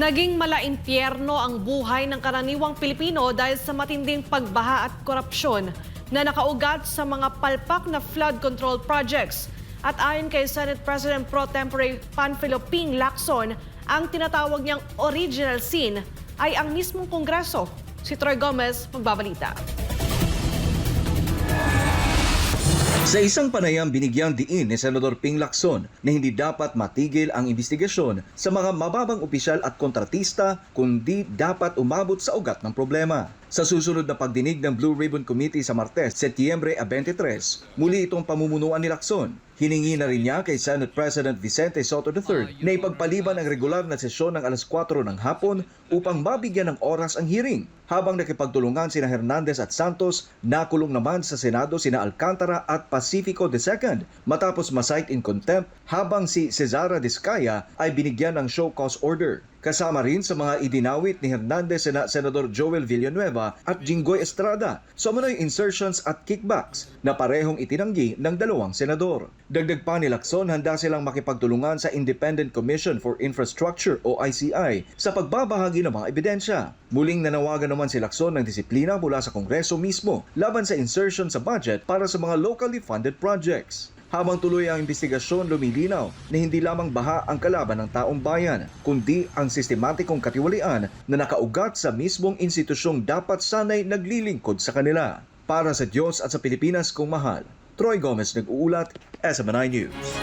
Naging malaimpyerno ang buhay ng karaniwang Pilipino dahil sa matinding pagbaha at korupsyon na nakaugat sa mga palpak na flood control projects. At ayon kay Senate President Pro Tempore Panfilo Ping Lacson, ang tinatawag niyang original sin ay ang mismong Kongreso. Si Troy Gomez magbabalita. Sa isang panayam binigyang diin ni Senador Ping Lacson na hindi dapat matigil ang investigasyon sa mga mababang opisyal at kontratista kundi dapat umabot sa ugat ng problema. Sa susunod na pagdinig ng Blue Ribbon Committee sa Martes, Setyembre 23, muli itong pamumunuan ni Lacson. Hiningi na rin niya kay Senate President Vicente Soto III na ipagpaliban ang regular na sesyon ng alas 4 ng hapon upang mabigyan ng oras ang hearing. Habang nakipagtulungan sina Hernandez at Santos, nakulong naman sa Senado sina Alcantara at Pacifico II matapos masight in contempt habang si Cesara Discaya ay binigyan ng show cause order. Kasama rin sa mga idinawit ni Hernandez sina Senador Joel Villanueva at Jinggoy Estrada sa umano'y insertions at kickbacks na parehong itinanggi ng dalawang senador. Dagdag pa ni Lacson, handa silang makipagtulungan sa Independent Commission for Infrastructure o ICI sa pagbabahagi ng mga ebidensya. Muling nanawagan naman si Lacson ng disiplina mula sa Kongreso mismo laban sa insertion sa budget para sa mga locally funded projects. Habang tuloy ang investigasyon, lumilinaw na hindi lamang baha ang kalaban ng taong bayan, kundi ang sistematikong katiwalian na nakaugat sa mismong institusyong dapat sanay naglilingkod sa kanila. Para sa Diyos at sa Pilipinas kong mahal, Troy Gomez nag-uulat, SMNI News.